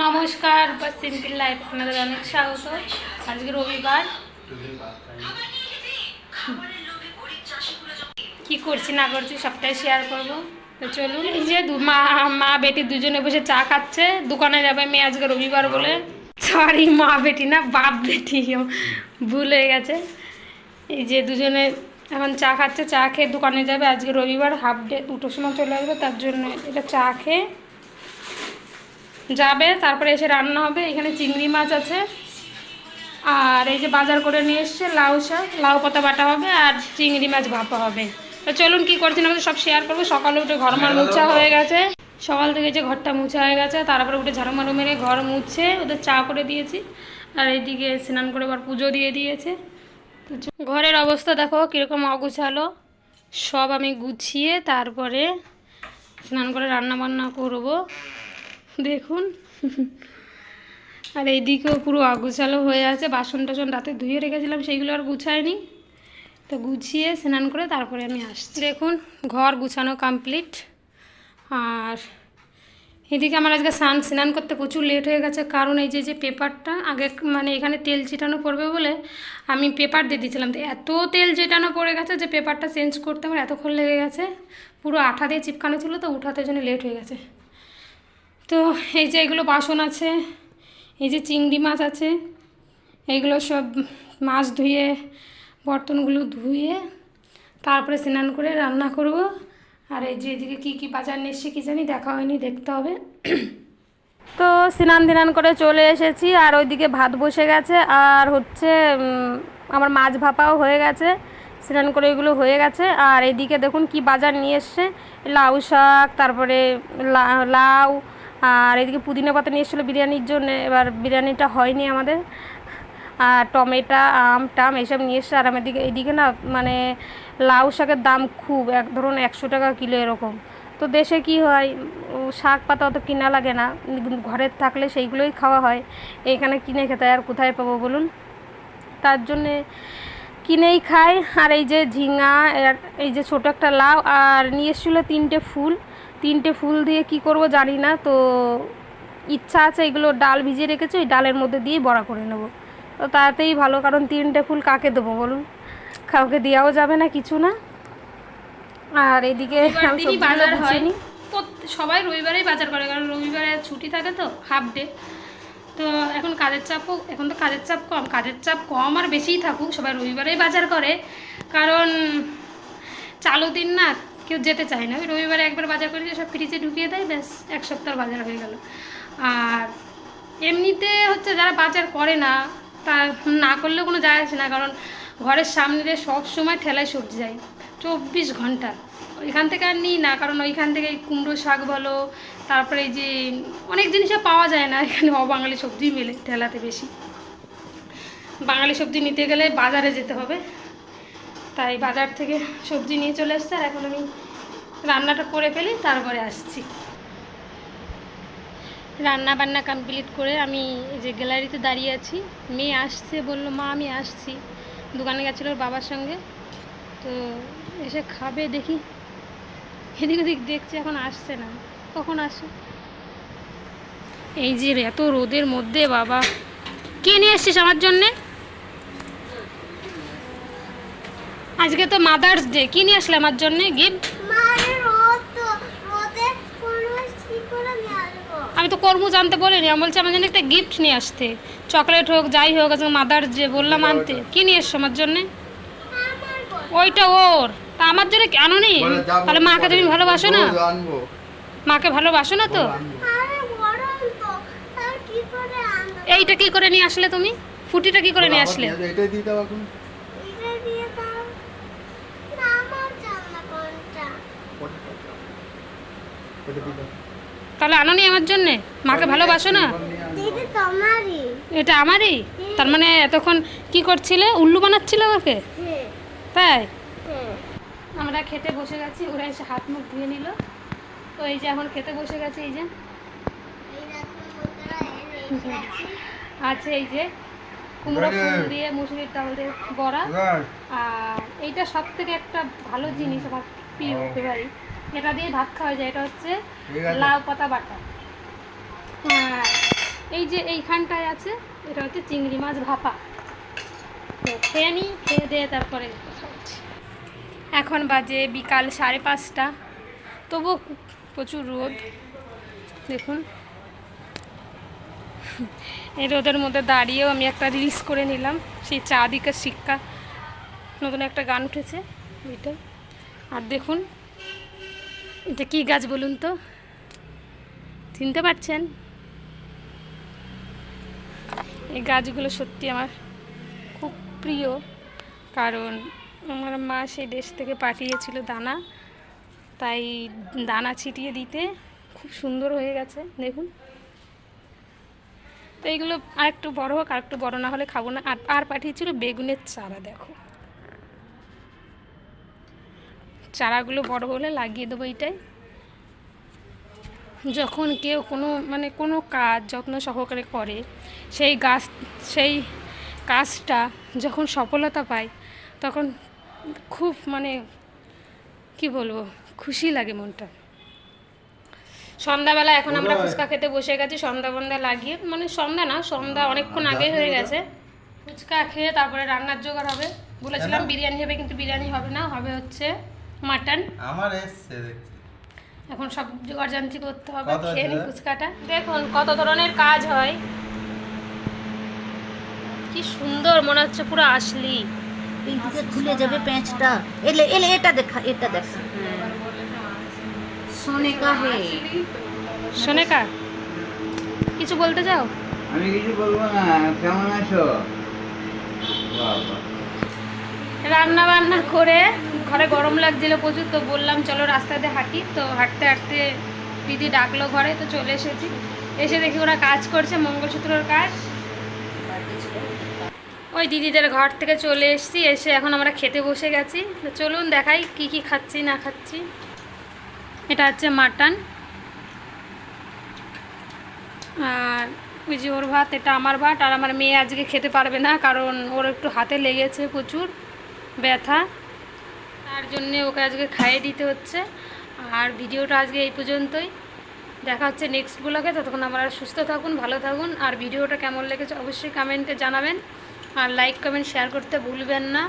নমস্কার বা simple life, আপনাদের অনেক স্বাগত। আজকে রবিবার। কি করছি, না করছি, সবটাই শেয়ার করব। তো চলুন, এই যে মা মা বেটি দুজনে বসে চা খাচ্ছে। দোকানে যাবে মেয়ে আজকে রবিবার বলে। সরি মা বেটি না, বাপ বেটি ভুল হয়ে গেছে। এই যে দুজনে এখন চা খাচ্ছে, চা খেয়ে দোকানে যাবে। আজকে রবিবার, হাফ ডে, দুটোর সময় চলে আসবে, তার জন্য এটা চা খেয়ে যাবে তারপরে এসে রান্না হবে। এখানে চিংড়ি মাছ আছে। আর এই যে বাজার করে নিয়ে এসছে লাউ শাক। লাউ পাতা বাটা হবে আর চিংড়ি মাছ ভাপা হবে। তো চলুন কি করছেন আমাদের সব শেয়ার করব। সকালে উঠে ঘর মার মুছা হয়ে গেছে। সকাল থেকে যে ঘরটা মুছা হয়ে গেছে তারপরে উঠে ঝাড়ু মারু মেরে ঘর মুছে ওদের চা করে দিয়েছি। আর এইদিকে স্নান করে আবার পুজো দিয়ে দিয়েছে। তো ঘরের অবস্থা দেখো কীরকম অগুছালো। সব আমি গুছিয়ে তারপরে স্নান করে রান্না বান্না করব। দেখুন। আর এইদিকেও পুরো অগুছালো হয়ে আছে। বাসন টাসন রাতে ধুয়ে রেখেছিলাম, সেইগুলো আর গুছায়নি। তো গুছিয়ে স্নান করে তারপরে আমি আসছি। দেখুন, ঘর গুছানো কমপ্লিট। আর এদিকে আমার আজকে স্নান স্নান করতে প্রচুর লেট হয়ে গেছে। কারণ এই যে যে পেপারটা, আগে মানে এখানে তেল ছিটানো পড়বে বলে আমি পেপার দিয়ে দিয়েছিলাম। তো এত তেল ছিটানো পড়ে গেছে যে পেপারটা চেঞ্জ করতে আমার এতক্ষণ লেগে গেছে। পুরো আঠা দিয়ে চিপকানো ছিল, তো উঠাতে জন্য লেট হয়ে গেছে। তো এই যে এগুলো বাসন আছে, এই যে চিংড়ি মাছ আছে এইগুলো সব মাছ ধুয়ে, বর্তনগুলো ধুয়ে তারপরে স্নান করে রান্না করব। আর এই যে এদিকে কী কী বাজার এসছে কী জানি দেখা হয়নি, দেখতে হবে। তো স্নান ধিনান করে চলে এসেছি, আর ওইদিকে ভাত বসে গেছে, আর হচ্ছে আমার মাছ ভাপাও হয়ে গেছে, স্নান করে এগুলো হয়ে গেছে। আর এদিকে দেখুন কি বাজার নিয়ে এসছে, লাউ শাক, তারপরে লাউ আর এদিকে পুদিনা পাতা নিয়ে এসেছিল বিরিয়ানির জন্য, এবার বিরিয়ানিটা হয়নি আমাদের। আর টমেটো, আম, টাম এসব নিয়ে এসছে, আর আমার দিকে এইদিকে না মানে লাউ শাকের দাম খুব, এক ধরুন একশো টাকা কিলো এরকম। তো দেশে কি হয় শাক পাতা অত কিনা লাগে না ঘরে থাকলে সেইগুলোই খাওয়া হয়। এইখানে কিনে খেতে আর কোথায় পাবো বলুন? তার জন্যে কিনেই খাই। আর এই যে ঝিঙা এই যে ছোটো একটা লাউ, আর নিয়ে এসেছিল তিনটে ফুল। তিনটে ফুল দিয়ে কি করব জানি না তো ইচ্ছা আছে এগুলো ডাল ভিজিয়ে রেখেছি ওই ডালের মধ্যে দিয়ে বড়া করে নেব। তো তাতেই ভালো কারণ তিনটে ফুল কাকে দেবো বলুন? কাউকে দেওয়াও যাবে না কিছু না। আর এদিকে বাজার গুছিয়ে হয় সবাই রবিবারেই বাজার করে কারণ রবিবারে ছুটি থাকে তো হাফ ডে তো এখন কাজের চাপও এখন তো কাজের চাপ কম কাজের চাপ কম আর বেশিই থাকুক সবাই রবিবারেই বাজার করে। কারণ চালু দিন না কেউ যেতে চায় না। ওই রবিবারে একবার বাজার করে সব ফ্রিজে ঢুকিয়ে দেয়, ব্যাস, এক সপ্তাহ বাজার হয়ে গেল। আর এমনিতে হচ্ছে যারা বাজার করে না, তা না করলেও কোনো যায় আসে না, কারণ ঘরের সামনে দিয়ে সব সময় ঠেলায় সবজি যায়। চব্বিশ ঘণ্টা। ওইখান থেকে আর নিই না, কারণ ওইখান থেকে কুমড়ো শাক বলো, তারপরে এই যে অনেক জিনিসও পাওয়া যায় না, এখানে অবাঙালি সবজি মেলে ঠেলাতে বেশি। বাঙালি সবজি নিতে গেলে বাজারে যেতে হবে। তাই বাজার থেকে সবজি নিয়ে চলে আসছে আর এখন আমি রান্নাটা করে ফেলি, তারপরে আসছি। রান্না বান্না কমপ্লিট করে আমি যে গ্যালারিতে দাঁড়িয়ে আছি। মেয়ে আসছে বলল, মা, আমি আসছি। দোকানে গেছিল ওর বাবার সঙ্গে। তো এসে খাবে দেখি। এদিক ওদিক দেখছি, এখন আসছে না। কখন আসে? এই যে এত রোদের মধ্যে বাবা। কে নিয়ে এসছিস আমার জন্যে? আজকে তো মাদার্স ডে কি নিয়ে আসলে আমার জন্যে গিফট? রোদ তো রোদে কোনো কি করে নিয়ে আসব? আমি তো কর্মু জানতে বলিনি আমি বলছি আমার জন্য একটা গিফট নিয়ে আসতে। চকলেট হোক যাই হোক আজকে মাদার যে বললাম আনতে। কি নিয়ে এসছো আমার জন্য? ওইটা ওর। তা আমার জন্য আনো নি তাহলে মাকে তুমি ভালোবাসো না? মাকে ভালোবাসো না তো? আরে গরম তো তার কি করে আনব? এইটা কি করে নিয়ে আসলে তুমি? ফুটিটা কি করে নিয়ে আসলে এটাই দিয়ে দাও এখন এটা দিয়ে দাও না আমার জানা কোনটা ওটা দিয়ে দাও তাহলে আনো নি আমার জন্য? মাকে ভালোবাসো না? এটা আমারই? তার মানে এতক্ষণ কি করছিলে? উল্লু বানাচ্ছিলে ওকে? হ্যাঁ। তাই? হ্যাঁ। আমরা খেতে বসে গেছি ওরা এসে হাত মুখ ধুয়ে নিল। তো এই যে এখন খেতে বসে গেছে এই যে। আছে। এই যে কুমড়ো ফুল দিয়ে মুসুরির ডাল দিয়ে বড়া। আর এইটা সব থেকে একটা ভালো জিনিস আমার প্রিয় ফেভারিট এটা দিয়ে ভাত খাওয়া যায় এটা হচ্ছে লাউ পাতা বাটা। আর এই যে এইখানটায় আছে এটা হচ্ছে চিংড়ি মাছ ভাপা। তো খেয়ে নিই খেয়ে দিয়ে তারপরে এখন বাজে বিকাল সাড়ে পাঁচটা। তবুও প্রচুর রোদ। দেখুন। এই রোদের মধ্যে দাঁড়িয়েও আমি একটা রিলস করে নিলাম সেই চাঁদিকের শিক্ষা। নতুন একটা গান উঠেছে ওইটা। আর দেখুন এটা কী গাছ বলুন তো? চিনতে পারছেন? এই গাছগুলো সত্যি আমার খুব প্রিয়, কারণ আমার মা সেই দেশ থেকে পাঠিয়েছিল দানা। তাই দানা ছিটিয়ে দিতে খুব সুন্দর হয়ে গেছে, দেখুন। তো এইগুলো আর একটু বড় হোক আর একটু বড় না হলে খাব না। আর আর পাঠিয়েছিল বেগুনের চারা, দেখো। চারাগুলো বড় হলে লাগিয়ে দেবো এইটাই। যখন কেউ কোনো মানে কোনো কাজ যত্ন সহকারে করে সেই গাছ সেই কাজটা যখন সফলতা পায় তখন খুব মানে কি বলব খুশি লাগে মনটা। সন্ধ্যাবেলা এখন আমরা ফুচকা খেতে বসে গেছি সন্ধ্যা বন্ধা লাগিয়ে মানে সন্ধ্যা না সন্ধ্যা অনেকক্ষণ আগে হয়ে গেছে। ফুচকা খেয়ে তারপরে রান্নার জোগাড় হবে। বলেছিলাম বিরিয়ানি হবে কিন্তু বিরিয়ানি হবে না হবে হচ্ছে মাটন। আমার এসছে এখন সব জোগাড় জান্তি করতে হবে খেয়ে নি ফুচকাটা। দেখুন কত ধরনের কাজ হয়। কি সুন্দর মনে হচ্ছে পুরো আসলি। এইদিকে খুলে যাবে প্যাঁচটা। এলে এলে এটা দেখা এটা দেখা। হ্যাঁ সোনে কা হে। সোনেকা? কিছু বলতে চাও? আমি কিছু বলব না কেমন আছো? বাবা রান্না বান্না করে ঘরে গরম লাগছিল প্রচুর, তো বললাম চলো রাস্তাতে হাঁটি। তো হাঁটতে হাঁটতে দিদি ডাকলো ঘরে, তো চলে এসেছি। এসে দেখি ওরা কাজ করছে, মঙ্গলসূত্রর কাজ। ওই দিদিদের ঘর থেকে চলে এসেছি, এসে এখন আমরা খেতে বসে গেছি। তো চলুন দেখাই কি কি খাচ্ছি, না খাচ্ছি। এটা হচ্ছে মাটন। আর ওই যে ওর ভাত, এটা আমার ভাত। আর আমার মেয়ে আজকে খেতে পারবে না, কারণ ওর একটু হাতে লেগেছে প্রচুর। ব্যথা। তার জন্যে ওকে আজকে খাইয়ে দিতে হচ্ছে। আর ভিডিওটা আজকে এই পর্যন্তই। দেখা হচ্ছে নেক্সট ব্লগে ততক্ষণ আপনারা সুস্থ থাকুন, ভালো থাকুন। আর ভিডিওটা কেমন লেগেছে অবশ্যই কমেন্টে জানাবেন। আর লাইক কমেন্ট শেয়ার করতে ভুলবেন না।